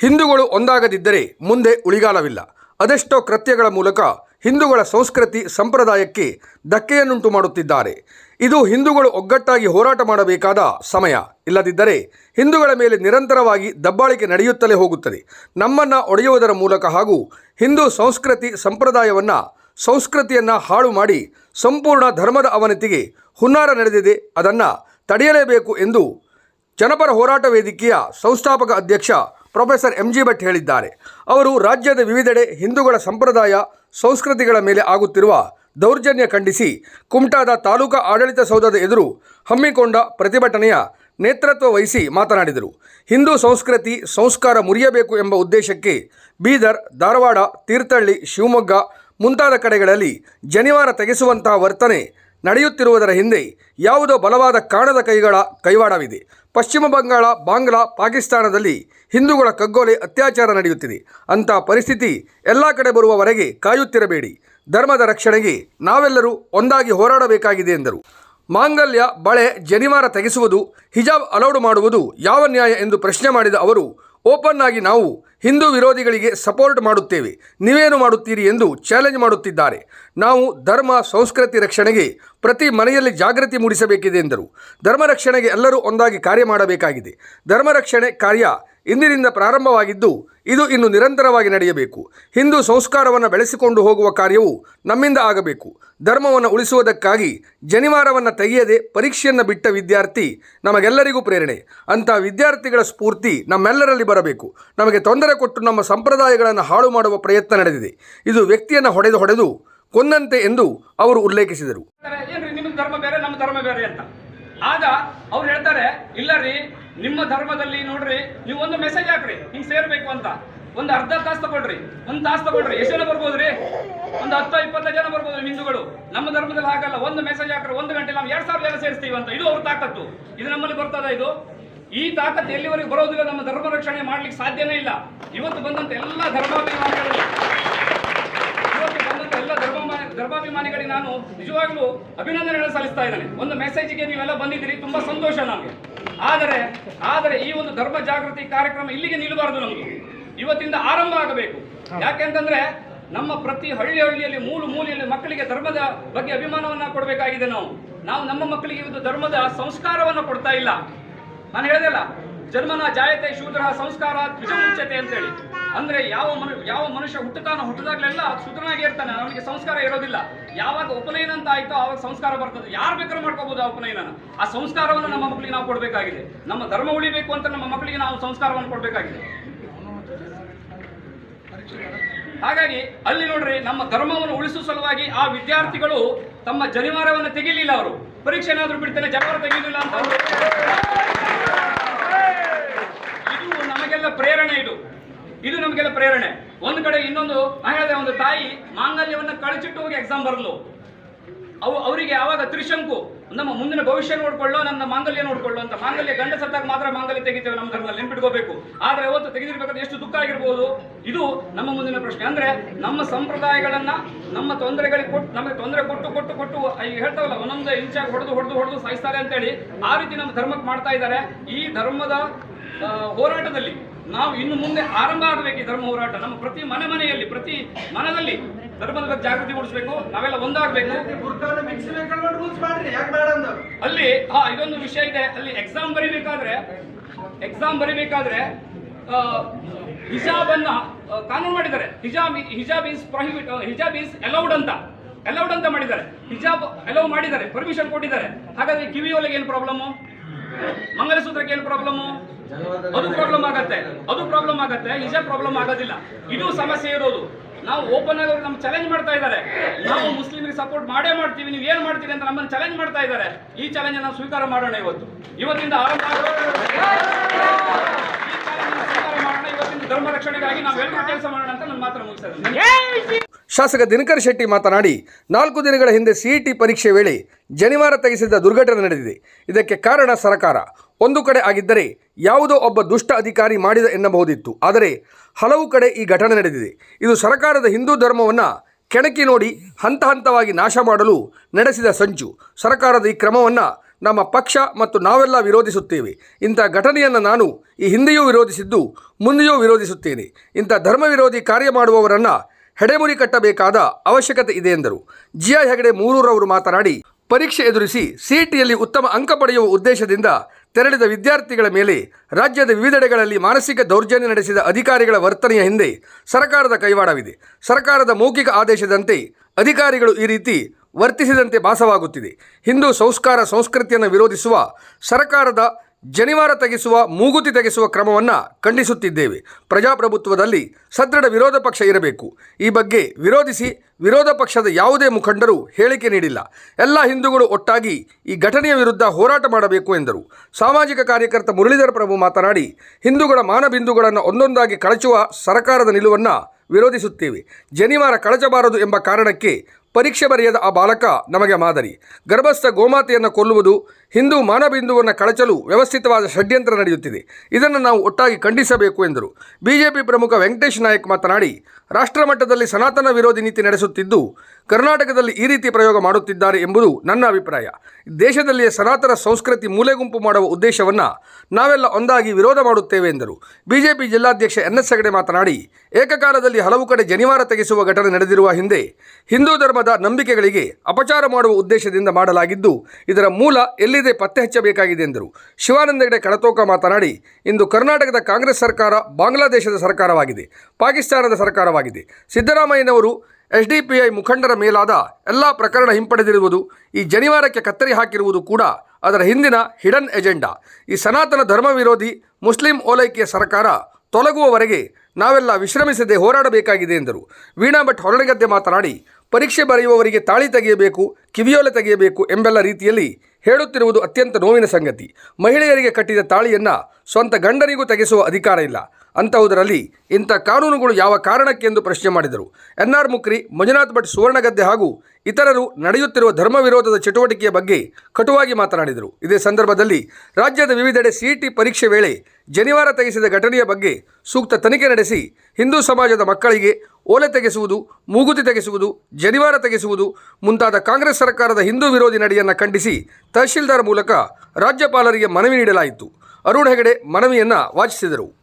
ಹಿಂದೂಗಳು ಒಂದಾಗದಿದ್ದರೆ ಮುಂದೆ ಉಳಿಗಾಲವಿಲ್ಲ. ಅದೆಷ್ಟೋ ಕೃತ್ಯಗಳ ಮೂಲಕ ಹಿಂದೂಗಳ ಸಂಸ್ಕೃತಿ ಸಂಪ್ರದಾಯಕ್ಕೆ ಧಕ್ಕೆಯನ್ನುಂಟು ಮಾಡುತ್ತಿದ್ದಾರೆ. ಇದು ಹಿಂದೂಗಳು ಒಗ್ಗಟ್ಟಾಗಿ ಹೋರಾಟ ಮಾಡಬೇಕಾದ ಸಮಯ. ಇಲ್ಲದಿದ್ದರೆ ಹಿಂದೂಗಳ ಮೇಲೆ ನಿರಂತರವಾಗಿ ದಬ್ಬಾಳಿಕೆ ನಡೆಯುತ್ತಲೇ ಹೋಗುತ್ತದೆ. ನಮ್ಮನ್ನು ಒಡೆಯುವುದರ ಮೂಲಕ ಹಾಗೂ ಹಿಂದೂ ಸಂಸ್ಕೃತಿ ಸಂಪ್ರದಾಯವನ್ನು, ಸಂಸ್ಕೃತಿಯನ್ನು ಹಾಳು ಮಾಡಿ ಸಂಪೂರ್ಣ ಧರ್ಮದ ಅವನತಿಗೆ ಹುನ್ನಾರ ನಡೆದಿದೆ. ಅದನ್ನು ತಡೆಯಲೇಬೇಕು ಎಂದು ಜನಪರ ಹೋರಾಟ ವೇದಿಕೆಯ ಸಂಸ್ಥಾಪಕ ಅಧ್ಯಕ್ಷ ಪ್ರೊಫೆಸರ್ ಎಂ ಜಿ ಭಟ್ ಹೇಳಿದ್ದಾರೆ. ಅವರು ರಾಜ್ಯದ ವಿವಿಧೆಡೆ ಹಿಂದೂಗಳ ಸಂಪ್ರದಾಯ, ಸಂಸ್ಕೃತಿಗಳ ಮೇಲೆ ಆಗುತ್ತಿರುವ ದೌರ್ಜನ್ಯ ಖಂಡಿಸಿ ಕುಮಟಾದ ತಾಲೂಕಾ ಆಡಳಿತ ಸೌಧದ ಎದುರು ಹಮ್ಮಿಕೊಂಡ ಪ್ರತಿಭಟನೆಯ ನೇತೃತ್ವ ವಹಿಸಿ ಮಾತನಾಡಿದರು. ಹಿಂದೂ ಸಂಸ್ಕೃತಿ ಸಂಸ್ಕಾರ ಮುರಿಯಬೇಕು ಎಂಬ ಉದ್ದೇಶಕ್ಕೆ ಬೀದರ್, ಧಾರವಾಡ, ತೀರ್ಥಹಳ್ಳಿ, ಶಿವಮೊಗ್ಗ ಮುಂತಾದ ಕಡೆಗಳಲ್ಲಿ ಜನಿವಾರ ತೆಗೆಸುವಂತಹ ವರ್ತನೆ ನಡೆಯುತ್ತಿರುವುದರ ಹಿಂದೆ ಯಾವುದೋ ಬಲವಾದ ಕಾಣದ ಕೈಗಳ ಕೈವಾಡವಿದೆ. ಪಶ್ಚಿಮ ಬಂಗಾಳ, ಬಾಂಗ್ಲಾ, ಪಾಕಿಸ್ತಾನದಲ್ಲಿ ಹಿಂದೂಗಳ ಕಗ್ಗೊಲೆ ಅತ್ಯಾಚಾರ ನಡೆಯುತ್ತಿದೆ. ಅಂಥ ಪರಿಸ್ಥಿತಿ ಎಲ್ಲ ಕಡೆ ಬರುವವರೆಗೆ ಕಾಯುತ್ತಿರಬೇಡಿ. ಧರ್ಮದ ರಕ್ಷಣೆಗೆ ನಾವೆಲ್ಲರೂ ಒಂದಾಗಿ ಹೋರಾಡಬೇಕಾಗಿದೆ ಎಂದರು. ಮಾಂಗಲ್ಯ, ಬಳೆ, ಜನಿವಾರ ತೆಗೆಸುವುದು, ಹಿಜಾಬ್ ಅಲೌಡ್ ಮಾಡುವುದು ಯಾವ ನ್ಯಾಯ ಎಂದು ಪ್ರಶ್ನೆ ಮಾಡಿದ ಅವರು, ಓಪನ್ ಆಗಿ ನಾವು ಹಿಂದೂ ವಿರೋಧಿಗಳಿಗೆ ಸಪೋರ್ಟ್ ಮಾಡುತ್ತೇವೆ. ನೀವೇನು ಮಾಡುತ್ತೀರಿ ಎಂದು ಚಾಲೆಂಜ್ ಮಾಡುತ್ತಿದ್ದಾರೆ. ನಾವು ಧರ್ಮ, ಸಂಸ್ಕೃತಿ ರಕ್ಷಣೆಗೆ ಪ್ರತಿ ಮನೆಯಲ್ಲಿ ಜಾಗೃತಿ ಮೂಡಿಸಬೇಕಿದೆ ಎಂದರು. ಧರ್ಮ ರಕ್ಷಣೆಗೆ ಎಲ್ಲರೂ ಒಂದಾಗಿ ಕಾರ್ಯ ಮಾಡಬೇಕಾಗಿದೆ. ಧರ್ಮ ರಕ್ಷಣೆ ಕಾರ್ಯ ಇಂದಿನಿಂದ ಪ್ರಾರಂಭವಾಗಿದ್ದು ಇದು ಇನ್ನು ನಿರಂತರವಾಗಿ ನಡೆಯಬೇಕು. ಹಿಂದೂ ಸಂಸ್ಕಾರವನ್ನು ಬೆಳೆಸಿಕೊಂಡು ಹೋಗುವ ಕಾರ್ಯವು ನಮ್ಮಿಂದ ಆಗಬೇಕು. ಧರ್ಮವನ್ನು ಉಳಿಸುವುದಕ್ಕಾಗಿ ಜನಿವಾರವನ್ನು ತೆಗೆಯದೆ ಪರೀಕ್ಷೆಯನ್ನು ಬಿಟ್ಟ ವಿದ್ಯಾರ್ಥಿ ನಮಗೆಲ್ಲರಿಗೂ ಪ್ರೇರಣೆ. ಅಂಥ ವಿದ್ಯಾರ್ಥಿಗಳ ಸ್ಫೂರ್ತಿ ನಮ್ಮೆಲ್ಲರಲ್ಲಿ ಬರಬೇಕು. ನಮಗೆ ತೊಂದರೆ ಕೊಟ್ಟು ನಮ್ಮ ಸಂಪ್ರದಾಯಗಳನ್ನು ಹಾಳು ಮಾಡುವ ಪ್ರಯತ್ನ ನಡೆದಿದೆ. ಇದು ವ್ಯಕ್ತಿಯನ್ನು ಹೊಡೆದು ಹೊಡೆದು ಕೊಂದಂತೆ ಎಂದು ಅವರು ಉಲ್ಲೇಖಿಸಿದರು. ಧರ್ಮ ಬೇರೆ, ನಮ್ಮ ಧರ್ಮ ಬೇರೆ ಅಂತ? ಆಗ ಅವ್ರು ಹೇಳ್ತಾರೆ ಇಲ್ಲ ರೀ ನಿಮ್ಮ ಧರ್ಮದಲ್ಲಿ ನೋಡ್ರಿ, ನೀವು ಒಂದು ಮೆಸೇಜ್ ಹಾಕ್ರಿ, ಹಿಂಗ್ ಸೇರ್ಬೇಕು ಅಂತ. ಒಂದು ಅರ್ಧ ತಾಸು ತಗೊಳ್ರಿ, ಒಂದು ತಾಸು ತಗೊಳ್ರಿ. ಎಷ್ಟು ಜನ ಬರ್ಬೋದ್ರಿ? ಒಂದು ಹತ್ತು ಇಪ್ಪತ್ತೈದು ಜನ ಬರ್ಬೋದು ಹಿಂದೂಗಳು. ನಮ್ಮ ಧರ್ಮದಲ್ಲಿ ಹಾಕಲ್ಲ ಒಂದು ಮೆಸೇಜ್ ಹಾಕ್ರಿ, ಒಂದು ಗಂಟೆ ನಾವು ಎರಡ್ ಸಾವಿರ ಜನ ಸೇರಿಸ್ತೀವಿ ಅಂತ. ಇದು ಅವ್ರ ತಾಕತ್ತು. ಇದು ನಮ್ಮಲ್ಲಿ ಬರ್ತದ ಇದು? ಈ ತಾಕತ್ತು ಎಲ್ಲಿವರೆಗೆ ಬರೋದಿಲ್ಲ, ನಮ್ಮ ಧರ್ಮ ರಕ್ಷಣೆ ಮಾಡ್ಲಿಕ್ಕೆ ಸಾಧ್ಯನೇ ಇಲ್ಲ. ಇವತ್ತು ಬಂದಂತ ಎಲ್ಲ ಎಲ್ಲ ಧರ್ಮ ಧರ್ಮಾಭಿಮಾನಿಗಳಿಗೆ ನಾನು ನಿಜವಾಗ್ಲೂ ಅಭಿನಂದನೆಗಳನ್ನು ಸಲ್ಲಿಸ್ತಾ ಇದ್ದೇನೆ. ಒಂದು ಮೆಸೇಜ್ಗೆ ನೀವೆಲ್ಲ ಬಂದಿದ್ದೀರಿ ತುಂಬಾ ಸಂತೋಷ ನಮಗೆ. ಆದರೆ ಆದರೆ ಈ ಒಂದು ಧರ್ಮ ಜಾಗೃತಿ ಕಾರ್ಯಕ್ರಮ ಇಲ್ಲಿಗೆ ನಿಲ್ಲಬಾರದು ನಮಗೆ. ಇವತ್ತಿಂದ ಆರಂಭ ಆಗಬೇಕು. ಯಾಕೆಂತಂದ್ರೆ ನಮ್ಮ ಪ್ರತಿ ಹಳ್ಳಿ ಹಳ್ಳಿಯಲ್ಲಿ ಮೂಲು ಮೂಲೆಯಲ್ಲಿ ಮಕ್ಕಳಿಗೆ ಧರ್ಮದ ಬಗ್ಗೆ ಅಭಿಮಾನವನ್ನ ಕೊಡಬೇಕಾಗಿದೆ ನಾವು. ನಾವು ನಮ್ಮ ಮಕ್ಕಳಿಗೆ ಇವತ್ತು ಧರ್ಮದ ಸಂಸ್ಕಾರವನ್ನು ಕೊಡ್ತಾ ಇಲ್ಲ. ನಾನು ಹೇಳಿದೆಲ್ಲ ಜನ್ಮನ ಜಾಯತೆ ಶೂದ್ರ ಸಂಸ್ಕಾರ ದ್ವಿಜಮುಚ್ಯತೆ ಅಂತೇಳಿ. ಅಂದ್ರೆ ಯಾವ ಮನು, ಯಾವ ಮನುಷ್ಯ ಹುಟ್ಟುತ್ತಾನೋ ಹುಟ್ಟಿದಾಗಲೆಲ್ಲ ಶುದ್ರನಾಗಿ ಇರ್ತಾನೆ, ಅವನಿಗೆ ಸಂಸ್ಕಾರ ಇರೋದಿಲ್ಲ. ಯಾವಾಗ ಉಪನಯನ ಅಂತ ಆಯ್ತೋ ಆವಾಗ ಸಂಸ್ಕಾರ ಬರ್ತದೆ. ಯಾರು ಬೇಕಾದ್ರೂ ಮಾಡ್ಕೋಬಹುದು ಆ ಉಪನಯನ ಆ ಸಂಸ್ಕಾರವನ್ನು ನಮ್ಮ ಮಕ್ಕಳಿಗೆ ನಾವು ಕೊಡಬೇಕಾಗಿದೆ. ನಮ್ಮ ಧರ್ಮ ಉಳಿಬೇಕು ಅಂತ ನಮ್ಮ ಮಕ್ಕಳಿಗೆ ನಾವು ಸಂಸ್ಕಾರವನ್ನು ಕೊಡಬೇಕಾಗಿದೆ. ಹಾಗಾಗಿ ಅಲ್ಲಿ ನೋಡ್ರಿ ನಮ್ಮ ಧರ್ಮವನ್ನು ಉಳಿಸುವ ಸಲುವಾಗಿ ಆ ವಿದ್ಯಾರ್ಥಿಗಳು ತಮ್ಮ ಜನಿವಾರವನ್ನು ತೆಗಿಲಿಲ್ಲ ಅವರು. ಪರೀಕ್ಷೆ ಏನಾದರೂ ಬಿಡ್ತಾನೆ, ಜನವಾರ ತೆಗೀಲಿಲ್ಲ ಅಂತ ಇದು ನಮಗೆಲ್ಲ ಪ್ರೇರಣೆ ಇದು. ಇದು ನಮಗೆಲ್ಲ ಪ್ರೇರಣೆ. ಒಂದು ಕಡೆ ಇನ್ನೊಂದು ಹೇಳಿದೆ ಒಂದು ತಾಯಿ ಮಾಂಗಲ್ಯವನ್ನು ಕಳಚಿಟ್ಟು ಹೋಗಿ ಎಕ್ಸಾಮ್ ಬರಲು ಅವು ಅವರಿಗೆ ಯಾವಾಗ ತ್ರಿಶಂಕು, ನಮ್ಮ ಮುಂದಿನ ಭವಿಷ್ಯ ನೋಡ್ಕೊಳ್ಳೋ, ನನ್ನ ಮಾಂಗಲ್ಯ ನೋಡ್ಕೊಳ್ಳೋ ಅಂತ. ಮಾಂಗಲ್ಯ ಗಂಡ ಸತ್ತಾಗ ಮಾತ್ರ ಮಾಂಗಲ್ಯ ತೆಗಿತೇವೆ ನಮ್ಮ ಧರ್ಮದಲ್ಲಿ, ನೆನ್ಪಿಟ್ಕೋಬೇಕು. ಆದ್ರೆ ಅವತ್ತು ತೆಗೆದಿರ್ಬೇಕಾದ್ರೆ ಎಷ್ಟು ದುಃಖ ಆಗಿರ್ಬೋದು. ಇದು ನಮ್ಮ ಮುಂದಿನ ಪ್ರಶ್ನೆ. ಅಂದ್ರೆ ನಮ್ಮ ಸಂಪ್ರದಾಯಗಳನ್ನ, ನಮ್ಮ ತೊಂದರೆಗಳಿಗೆ ಕೊಟ್ಟು, ನಮಗೆ ತೊಂದರೆ ಕೊಟ್ಟು ಕೊಟ್ಟು ಕೊಟ್ಟು, ಈಗ ಹೇಳ್ತಾವಲ್ಲ, ಒಂದೊಂದು ಇಂಚಾಗಿ ಹೊಡೆದು ಹೊಡೆದು ಹೊಡೆದು ಸಾಯಿಸ್ತಾರೆ ಅಂತೇಳಿ ಆ ರೀತಿ ನಮ್ಮ ಧರ್ಮಕ್ಕೆ ಮಾಡ್ತಾ ಇದ್ದಾರೆ. ಈ ಧರ್ಮದ ಹೋರಾಟದಲ್ಲಿ ನಾವು ಇನ್ನು ಮುಂದೆ ಆರಂಭ ಆಗಬೇಕು ಈ ಧರ್ಮ ಹೋರಾಟ. ನಮ್ಮ ಪ್ರತಿ ಮನೆ ಮನೆಯಲ್ಲಿ ಪ್ರತಿ ಮನದಲ್ಲಿ ಧರ್ಮದ ಬಗ್ಗೆ ಜಾಗೃತಿ ಮೂಡಿಸಬೇಕು ನಾವೆಲ್ಲ ಒಂದಾಗಬೇಕು ರೂಲ್ಸ್ ಮಾಡ್ರಿ. ಯಾಕೆ ಬೇಡ ಅಂದವ್ರು ಅಲ್ಲಿ ಹಾ ಇದೊಂದು ವಿಷಯ ಇದೆ. ಅಲ್ಲಿ ಎಕ್ಸಾಮ್ ಬರಿಬೇಕಾದ್ರೆ ಎಕ್ಸಾಮ್ ಬರಿಬೇಕಾದ್ರೆ ಹಿಜಾಬ್ ಅನ್ನ ಕಾನೂನು ಮಾಡಿದ್ದಾರೆ. ಹಿಜಾಬ್ ಹಿಜಾಬ್ ಇಸ್ ಪ್ರೊಹಿಬಿಟ್ ಹಿಜಾಬ್ ಇಸ್ ಅಲೌಡ್ ಅಂತ. ಅಲೌಡ್ ಅಂತ ಮಾಡಿದ್ದಾರೆ. ಹಿಜಾಬ್ ಅಲೌ ಮಾಡಿದ್ದಾರೆ. ಪರ್ಮಿಷನ್ ಕೊಟ್ಟಿದ್ದಾರೆ. ಹಾಗಾದ್ರೆ ಕಿವಿಯೊಳಗೆ ಏನು ಪ್ರಾಬ್ಲಮ್ಮು ಮಂಗಲಸೂತ್ರಕ್ಕೆ ಏನು ಪ್ರಾಬ್ಲಮ್ಮು ಅದು ಪ್ರಾಬ್ಲಮ್ ಆಗತ್ತೆ. ಅದು ಪ್ರಾಬ್ಲಮ್ ಆಗತ್ತೆ. ನಿಜ ಪ್ರಾಬ್ಲಮ್ ಆಗೋದಿಲ್ಲ. ಇದು ಸಮಸ್ಯೆ ಇರೋದು. ನಾವು ಓಪನ್ ಆಗಿ ನಮ್ಗೆ ಚಾಲೆಂಜ್ ಮಾಡ್ತಾ ಇದ್ದಾರೆ. ನಾವು ಮುಸ್ಲಿಮ್ಗೆ ಸಪೋರ್ಟ್ ಮಾಡೇ ಮಾಡ್ತೀವಿ. ನೀವು ಏನು ಮಾಡ್ತೀರಿ ಅಂತ ನಮ್ಮನ್ನು ಚಾಲೆಂಜ್ ಮಾಡ್ತಾ ಇದ್ದಾರೆ. ಈ ಚಾಲೆಂಜ್ ನಾವು ಸ್ವೀಕಾರ ಮಾಡೋಣ ಇವತ್ತು. ಇವತ್ತಿಂದ ಆರಂಭ ಮಾಡೋಣ. ಇವತ್ತಿನ ಧರ್ಮ ರಕ್ಷಣೆಗಾಗಿ ನಾವೆಲ್ಲರೂ ಕೆಲಸ ಮಾಡೋಣ ಅಂತ ಮಾತ್ರ ಮುಗಿಸ್ತಾರೆ ಶಾಸಕ ದಿನಕರ್ ಶೆಟ್ಟಿ ಮಾತನಾಡಿ, ನಾಲ್ಕು ದಿನಗಳ ಹಿಂದೆ ಸಿಇಟಿ ಪರೀಕ್ಷೆ ವೇಳೆ ಜನಿವಾರ ತೆಗೆಸಿದ್ದ ದುರ್ಘಟನೆ ನಡೆದಿದೆ. ಇದಕ್ಕೆ ಕಾರಣ ಸರಕಾರ. ಒಂದು ಕಡೆ ಆಗಿದ್ದರೆ ಯಾವುದೋ ಒಬ್ಬ ದುಷ್ಟ ಅಧಿಕಾರಿ ಮಾಡಿದ ಎನ್ನಬಹುದಿತ್ತು. ಆದರೆ ಹಲವು ಕಡೆ ಈ ಘಟನೆ ನಡೆದಿದೆ. ಇದು ಸರ್ಕಾರದ ಹಿಂದೂ ಧರ್ಮವನ್ನು ಕೆಣಕಿ ನೋಡಿ ಹಂತ ಹಂತವಾಗಿ ನಾಶ ಮಾಡಲು ನಡೆಸಿದ ಸಂಚು. ಸರ್ಕಾರದ ಈ ಕ್ರಮವನ್ನು ನಮ್ಮ ಪಕ್ಷ ಮತ್ತು ನಾವೆಲ್ಲ ವಿರೋಧಿಸುತ್ತೇವೆ. ಇಂಥ ಘಟನೆಯನ್ನು ನಾನು ಈ ಹಿಂದೆಯೂ ವಿರೋಧಿಸಿದ್ದು, ಮುಂದೆಯೂ ವಿರೋಧಿಸುತ್ತೇನೆ. ಇಂಥ ಧರ್ಮ ವಿರೋಧಿ ಕಾರ್ಯ ಮಾಡುವವರನ್ನು ಹೆಡೆಮುರಿ ಕಟ್ಟಬೇಕಾದ ಅವಶ್ಯಕತೆ ಇದೆ ಎಂದರು. ಜಿಯಾ ಹೆಗಡೆ ಮೂರೂರವರು ಮಾತನಾಡಿ, ಪರೀಕ್ಷೆ ಎದುರಿಸಿ ಸಿಇಟಿಯಲ್ಲಿ ಉತ್ತಮ ಅಂಕ ಪಡೆಯುವ ಉದ್ದೇಶದಿಂದ ತೆರಳಿದ ವಿದ್ಯಾರ್ಥಿಗಳ ಮೇಲೆ ರಾಜ್ಯದ ವಿವಿಧೆಡೆಗಳಲ್ಲಿ ಮಾನಸಿಕ ದೌರ್ಜನ್ಯ ನಡೆಸಿದ ಅಧಿಕಾರಿಗಳ ವರ್ತನೆಯ ಹಿಂದೆ ಸರ್ಕಾರದ ಕೈವಾಡವಿದೆ. ಸರ್ಕಾರದ ಮೌಖಿಕ ಆದೇಶದಂತೆ ಅಧಿಕಾರಿಗಳು ಈ ರೀತಿ ವರ್ತಿಸಿದಂತೆ ಭಾಸವಾಗುತ್ತಿದೆ. ಹಿಂದೂ ಸಂಸ್ಕಾರ, ಸಂಸ್ಕೃತಿಯನ್ನು ವಿರೋಧಿಸುವ ಸರ್ಕಾರದ ಜನಿವಾರ ತೆಗೆಸುವ, ಮೂಗುತಿ ತೆಗೆಸುವ ಕ್ರಮವನ್ನು ಖಂಡಿಸುತ್ತಿದ್ದೇವೆ. ಪ್ರಜಾಪ್ರಭುತ್ವದಲ್ಲಿ ಸದೃಢ ವಿರೋಧ ಪಕ್ಷ ಇರಬೇಕು. ಈ ಬಗ್ಗೆ ವಿರೋಧಿಸಿ ವಿರೋಧ ಪಕ್ಷದ ಯಾವುದೇ ಮುಖಂಡರು ಹೇಳಿಕೆ ನೀಡಿಲ್ಲ. ಎಲ್ಲ ಹಿಂದೂಗಳು ಒಟ್ಟಾಗಿ ಈ ಘಟನೆಯ ವಿರುದ್ಧ ಹೋರಾಟ ಮಾಡಬೇಕು ಎಂದರು. ಸಾಮಾಜಿಕ ಕಾರ್ಯಕರ್ತ ಮುರಳೀಧರ ಪ್ರಭು ಮಾತನಾಡಿ, ಹಿಂದೂಗಳ ಮಾನಬಿಂದುಗಳನ್ನು ಒಂದೊಂದಾಗಿ ಕಳಚುವ ಸರ್ಕಾರದ ನಿಲುವನ್ನು ವಿರೋಧಿಸುತ್ತೇವೆ. ಜನಿವಾರ ಕಳಚಬಾರದು ಎಂಬ ಕಾರಣಕ್ಕೆ ಪರೀಕ್ಷೆ ಬರೆಯದ ಆ ಬಾಲಕ ನಮಗೆ ಮಾದರಿ. ಗರ್ಭಸ್ಥ ಗೋಮಾತೆಯನ್ನು ಕೊಲ್ಲುವುದು ಹಿಂದೂ ಮಾನಬಿಂದುವನ್ನು ಕಳಚಲು ವ್ಯವಸ್ಥಿತವಾದ ಷಡ್ಯಂತ್ರ ನಡೆಯುತ್ತಿದೆ. ಇದನ್ನು ನಾವು ಒಟ್ಟಾಗಿ ಖಂಡಿಸಬೇಕು ಎಂದರು. ಬಿಜೆಪಿ ಪ್ರಮುಖ ವೆಂಕಟೇಶ್ ನಾಯಕ್ ಮಾತನಾಡಿ, ರಾಷ್ಟ್ರಮಟ್ಟದಲ್ಲಿ ಸನಾತನ ವಿರೋಧಿ ನೀತಿ ನಡೆಸುತ್ತಿದ್ದು ಕರ್ನಾಟಕದಲ್ಲಿ ಈ ರೀತಿ ಪ್ರಯೋಗ ಮಾಡುತ್ತಿದ್ದಾರೆ ಎಂಬುದು ನನ್ನ ಅಭಿಪ್ರಾಯ. ದೇಶದಲ್ಲಿಯೇ ಸನಾತನ ಸಂಸ್ಕೃತಿ ಮೂಲೆಗುಂಪು ಮಾಡುವ ಉದ್ದೇಶವನ್ನು ನಾವೆಲ್ಲ ಒಂದಾಗಿ ವಿರೋಧ ಮಾಡುತ್ತೇವೆ ಎಂದರು. ಬಿಜೆಪಿ ಜಿಲ್ಲಾಧ್ಯಕ್ಷ ಎನ್ ಎಸ್ ಹೆಗಡೆ ಮಾತನಾಡಿ, ಏಕಕಾಲದಲ್ಲಿ ಹಲವು ಕಡೆ ಜನಿವಾರ ತೆಗೆಸುವ ಘಟನೆ ನಡೆದಿರುವ ಹಿಂದೆ ಹಿಂದೂ ಧರ್ಮದ ನಂಬಿಕೆಗಳಿಗೆ ಅಪಚಾರ ಮಾಡುವ ಉದ್ದೇಶದಿಂದ ಮಾಡಲಾಗಿದ್ದು, ಇದರ ಮೂಲ ಎಲ್ಲಿದೆ ಪತ್ತೆ ಹಚ್ಚಬೇಕಾಗಿದೆ ಎಂದರು. ಶಿವಾನಂದ ಹೆಗಡೆ ಕಡತೋಕ ಮಾತನಾಡಿ, ಇಂದು ಕರ್ನಾಟಕದ ಕಾಂಗ್ರೆಸ್ ಸರ್ಕಾರ ಬಾಂಗ್ಲಾದೇಶದ ಸರ್ಕಾರವಾಗಿದೆ, ಪಾಕಿಸ್ತಾನದ ಸರ್ಕಾರವಾಗಿದೆ. ಸಿದ್ದರಾಮಯ್ಯನವರು ಎಸ್ ಡಿ ಪಿ ಐ ಮುಖಂಡರ ಮೇಲಾದ ಎಲ್ಲ ಪ್ರಕರಣ ಹಿಂಪಡೆದಿರುವುದು ಈ ಜನಿವಾರಕ್ಕೆ ಕತ್ತರಿ ಹಾಕಿರುವುದು ಕೂಡ ಅದರ ಹಿಂದಿನ ಹಿಡನ್ ಎಜೆಂಡಾ. ಈ ಸನಾತನ ಧರ್ಮ ವಿರೋಧಿ ಮುಸ್ಲಿಂ ಓಲೈಕೆಯ ಸರ್ಕಾರ ತೊಲಗುವವರೆಗೆ ನಾವೆಲ್ಲ ವಿಶ್ರಮಿಸದೆ ಹೋರಾಡಬೇಕಾಗಿದೆ ಎಂದರು. ವೀಣಾ ಭಟ್ ಹೊರಡಗದ್ದೆ ಮಾತನಾಡಿ, ಪರೀಕ್ಷೆ ಬರೆಯುವವರಿಗೆ ತಾಳಿ ತೆಗೆಯಬೇಕು, ಕಿವಿಯೋಲೆ ತೆಗೆಯಬೇಕು ಎಂಬೆಲ್ಲ ರೀತಿಯಲ್ಲಿ ಹೇಳುತ್ತಿರುವುದು ಅತ್ಯಂತ ನೋವಿನ ಸಂಗತಿ. ಮಹಿಳೆಯರಿಗೆ ಕಟ್ಟಿದ ತಾಳಿಯನ್ನು ಸ್ವಂತ ಗಂಡರಿಗೂ ತೆಗೆಸುವ ಅಧಿಕಾರ ಇಲ್ಲ. ಅಂತಹುದರಲ್ಲಿ ಇಂಥ ಕಾನೂನುಗಳು ಯಾವ ಕಾರಣಕ್ಕೆಂದು ಪ್ರಶ್ನೆ ಮಾಡಿದರು. ಎನ್ ಆರ್ ಮುಕ್ರಿ, ಮಂಜುನಾಥ್ ಭಟ್ ಸುವರ್ಣಗದ್ದೆ ಹಾಗೂ ಇತರರು ನಡೆಯುತ್ತಿರುವ ಧರ್ಮ ವಿರೋಧದ ಚಟುವಟಿಕೆಯ ಬಗ್ಗೆ ಕಟುವಾಗಿ ಮಾತನಾಡಿದರು. ಇದೇ ಸಂದರ್ಭದಲ್ಲಿ ರಾಜ್ಯದ ವಿವಿಧೆಡೆ ಸಿಇಟಿ ಪರೀಕ್ಷೆ ವೇಳೆ ಜನಿವಾರ ತೆಗೆಸಿದ ಘಟನೆಯ ಬಗ್ಗೆ ಸೂಕ್ತ ತನಿಖೆ ನಡೆಸಿ ಹಿಂದೂ ಸಮಾಜದ ಮಕ್ಕಳಿಗೆ ಓಲೆ ತೆಗೆಸುವುದು, ಮೂಗುತಿ ತೆಗೆಸುವುದು, ಜನಿವಾರ ತೆಗೆಸುವುದು ಮುಂತಾದ ಕಾಂಗ್ರೆಸ್ ಸರ್ಕಾರದ ಹಿಂದೂ ವಿರೋಧಿ ನಡೆಯನ್ನು ಖಂಡಿಸಿ ತಹಶೀಲ್ದಾರ್ ಮೂಲಕ ರಾಜ್ಯಪಾಲರಿಗೆ ಮನವಿ ನೀಡಲಾಯಿತು. ಅರುಣ್ ಹೆಗಡೆ ಮನವಿಯನ್ನು ವಾಚಿಸಿದರು.